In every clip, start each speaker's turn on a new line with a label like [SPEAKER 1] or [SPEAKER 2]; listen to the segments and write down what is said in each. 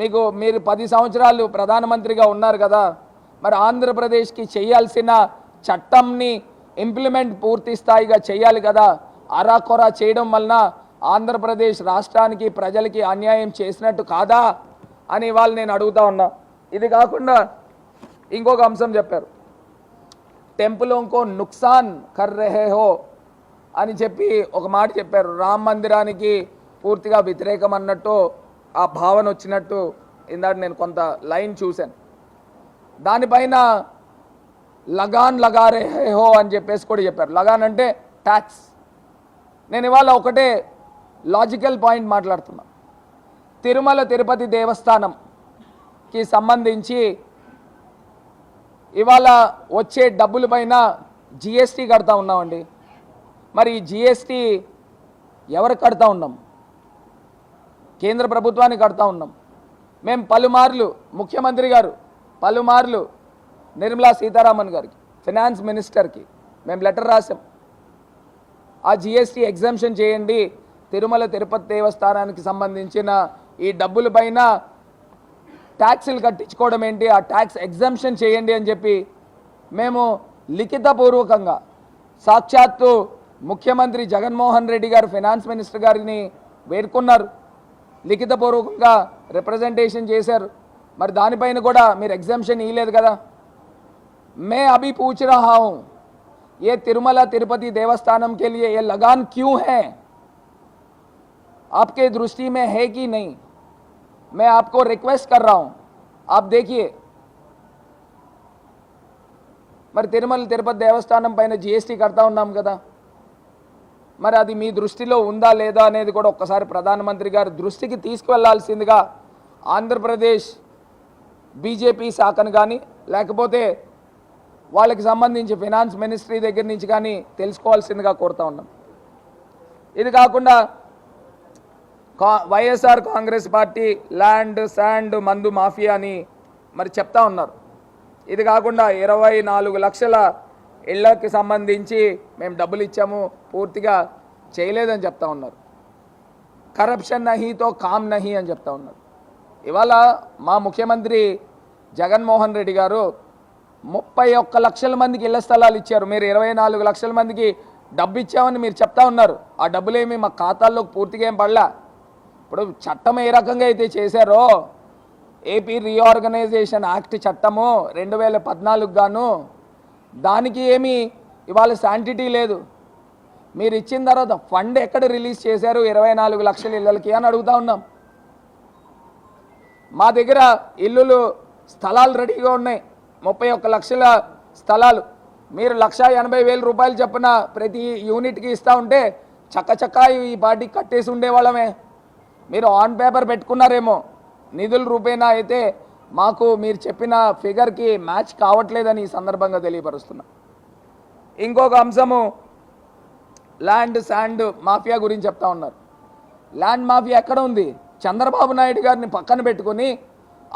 [SPEAKER 1] మీకు మీరు పది సంవత్సరాలు ప్రధానమంత్రిగా ఉన్నారు కదా మరి ఆంధ్రప్రదేశ్కి చేయాల్సిన చట్టంని ఇంప్లిమెంట్ పూర్తి స్థాయిగా చేయాలి కదా. అరాకొరా చేయడం వలన ఆంధ్రప్రదేశ్ రాష్ట్రానికి ప్రజలకి అన్యాయం చేసినట్టు కాదా అని వాళ్ళు నేను అడుగుతా ఉన్నా. ఇది కాకుండా ఇంకొక అంశం చెప్పారు. టెంపుల్ ఇంకో నుక్సాన్ కర్ రహే హో అని చెప్పి ఒక మాట చెప్పారు. రామ్ మందిరానికి పూర్తిగా వ్యతిరేకం అన్నట్టు ఆ భావన వచ్చినట్టు ఇందాక నేను కొంత లైన్ చూశాను. దానిపైన లగాన్ లగారే హే హో అని చెప్పేసి కూడా చెప్పారు. లగాన్ అంటే ట్యాక్స్ నేను ఇవాళ ఒకటే లాజికల్ పాయింట్ మాట్లాడుతున్నా. తిరుమల తిరుపతి దేవస్థానంకి సంబంధించి ఇవాళ వచ్చే డబ్బుల పైన జిఎస్టీ కడతా ఉన్నామండి. మరి ఈ జిఎస్టీ ఎవరు కడతా ఉన్నాం? కేంద్ర ప్రభుత్వాన్ని కడతా ఉన్నాం. మేము పలుమార్లు ముఖ్యమంత్రి గారు పలుమార్లు నిర్మలా సీతారామన్ గారికి ఫినాన్స్ మినిస్టర్కి మేము లెటర్ రాసాం ఆ జిఎస్టీ ఎగ్జామ్షన్ చేయండి తిరుమల తిరుపతి దేవస్థానానికి సంబంధించిన ఈ డబ్బుల పైన ట్యాక్సులు కట్టించుకోవడం ఏంటి ఆ ట్యాక్స్ ఎగ్జామ్షన్ చేయండి అని చెప్పి మేము లిఖితపూర్వకంగా సాక్షాత్తు ముఖ్యమంత్రి జగన్మోహన్ రెడ్డి గారు ఫినాన్స్ మినిస్టర్ గారిని వేడుకున్నారు. లిఖితపూర్వకంగా రిప్రజెంటేషన్ చేశారు మరి దానిపైన కూడా మీరు ఎగ్జామ్షన్ ఇవ్వలేదు కదా मैं अभी पूछ रहा हूं ये तिरुमला तिरुपति देवस्थानम के लिए ये लगान क्यों है आपके दृष्टि में है कि नहीं मैं आपको रिक्वेस्ट कर रहा हूं आप देखिए మరి తిరుమల తిరుపతి దేవస్థానం పైన జిఎస్టీ కడతా ఉన్నాం కదా మరి అది మీ దృష్టిలో ఉందా లేదా అనేది కూడా ఒక్కసారి ప్రధానమంత్రి గారి దృష్టికి తీసుకువెళ్ళాల్సిందిగా ఆంధ్రప్రదేశ్ బీజేపీ శాఖను కానీ లేకపోతే వాళ్ళకి సంబంధించి ఫినాన్స్ మినిస్ట్రీ దగ్గర నుంచి కానీ తెలుసుకోవాల్సిందిగా కోరుతా ఉన్నాం. ఇది కాకుండా కా YSR Congress party land sand మందు మాఫియా అని మరి చెప్తా ఉన్నారు. ఇది కాకుండా ఇరవై నాలుగు లక్షల ఇళ్ళకి సంబంధించి మేము డబ్బులు ఇచ్చాము పూర్తిగా చేయలేదని చెప్తా ఉన్నారు. కరప్షన్ నహీతో కామ్ నహి అని చెప్తా ఉన్నారు. ఇవాళ మా ముఖ్యమంత్రి జగన్మోహన్ రెడ్డి గారు ముప్పై ఒక్క లక్షల మందికి ఇళ్ళ స్థలాలు ఇచ్చారు. మీరు ఇరవై నాలుగు లక్షల మందికి డబ్బు ఇచ్చామని మీరు చెప్తా ఉన్నారు. ఆ డబ్బులేమి మా ఖాతాల్లోకి పూర్తిగా ఏం పడలా? ఇప్పుడు చట్టం ఏ రకంగా అయితే చేశారో ఏపీ రీఆర్గనైజేషన్ యాక్ట్ చట్టము రెండు వేల పద్నాలుగు గాను దానికి ఏమీ ఇవాళ శాంటిటీ లేదు. మీరు ఇచ్చిన తర్వాత ఫండ్ ఎక్కడ రిలీజ్ చేశారు? ఇరవై నాలుగు లక్షల ఇళ్ళకి అని అడుగుతా ఉన్నాం. మా దగ్గర ఇల్లులు స్థలాలు రెడీగా ఉన్నాయి. ముప్పై ఒక్క లక్షల స్థలాలు. మీరు లక్ష ఎనభై వేల రూపాయలు చొప్పున ప్రతి యూనిట్కి ఇస్తూ ఉంటే చక్క చక్క ఈ పార్టీ కట్టేసి ఉండేవాళ్ళమే. మీరు ఆన్ పేపర్ పెట్టుకున్నారేమో. నిధుల రూపేణా అయితే మాకు మీరు చెప్పిన ఫిగర్కి మ్యాచ్ కావట్లేదని ఈ సందర్భంగా తెలియపరుస్తున్నా. ఇంకొక అంశము ల్యాండ్ శాండ్ మాఫియా గురించి చెప్తా ఉన్నారు. ల్యాండ్ మాఫియా ఎక్కడ ఉంది? చంద్రబాబు నాయుడు గారిని పక్కన పెట్టుకొని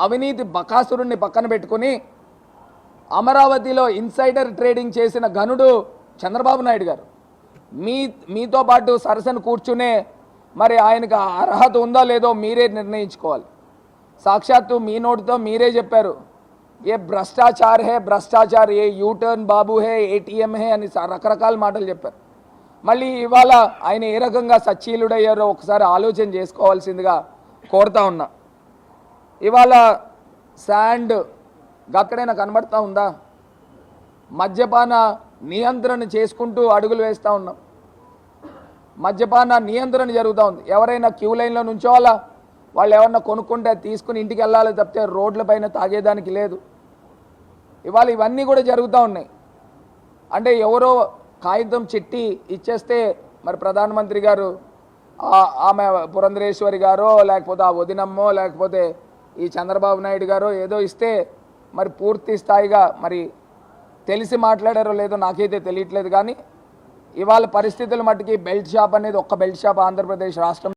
[SPEAKER 1] అవినీతి బకాసురుణ్ణి పక్కన పెట్టుకుని అమరావతిలో ఇన్సైడర్ ట్రేడింగ్ చేసిన గనుడు చంద్రబాబు నాయుడు గారు. మీ మీతో పాటు సరసన కూర్చునే మరి ఆయనకు అర్హత ఉందో లేదో మీరే నిర్ణయించుకోవాలి. సాక్షాత్తు మీ నోటితో మీరే చెప్పారు. ఏ భ్రష్టాచార్ హే భ్రష్టాచార్ ఏ యూటర్న్ బాబు హే ఏటీఎం హే అని రకరకాల మాటలు చెప్పారు. మళ్ళీ ఇవాళ ఆయన ఏ రకంగా సచ్చీలుడయ్యారో ఒకసారి ఆలోచన చేసుకోవాల్సిందిగా కోరుతా ఉన్నా. ఇవాళ శాండ్ అక్కడైనా కనబడతా ఉందా? మద్యపాన నియంత్రణ చేసుకుంటూ అడుగులు వేస్తూ ఉన్నాం. మద్యపాన నియంత్రణ జరుగుతూ ఉంది. ఎవరైనా క్యూ లైన్లో నుంచోవాలా? వాళ్ళు ఏమన్నా కొనుక్కుంటే తీసుకుని ఇంటికి వెళ్ళాలి తప్పితే రోడ్ల పైన తాగేదానికి లేదు. ఇవాళ ఇవన్నీ కూడా జరుగుతూ ఉన్నాయి. అంటే ఎవరో కాగితం చిట్టి ఇచ్చేస్తే మరి ప్రధానమంత్రి గారు ఆమె పురంధరేశ్వరి గారో లేకపోతే ఆ వదినమ్మో లేకపోతే ఈ చంద్రబాబు నాయుడు గారో ఏదో ఇస్తే మరి పూర్తి స్థాయిగా మరి తెలిసి మాట్లాడారో లేదో నాకైతే తెలియట్లేదు. కానీ ఇవాళ పరిస్థితుల మట్టుకి బెల్ట్ షాప్ అనేది ఒక్క బెల్ట్ షాప్ ఆంధ్రప్రదేశ్ రాష్ట్రం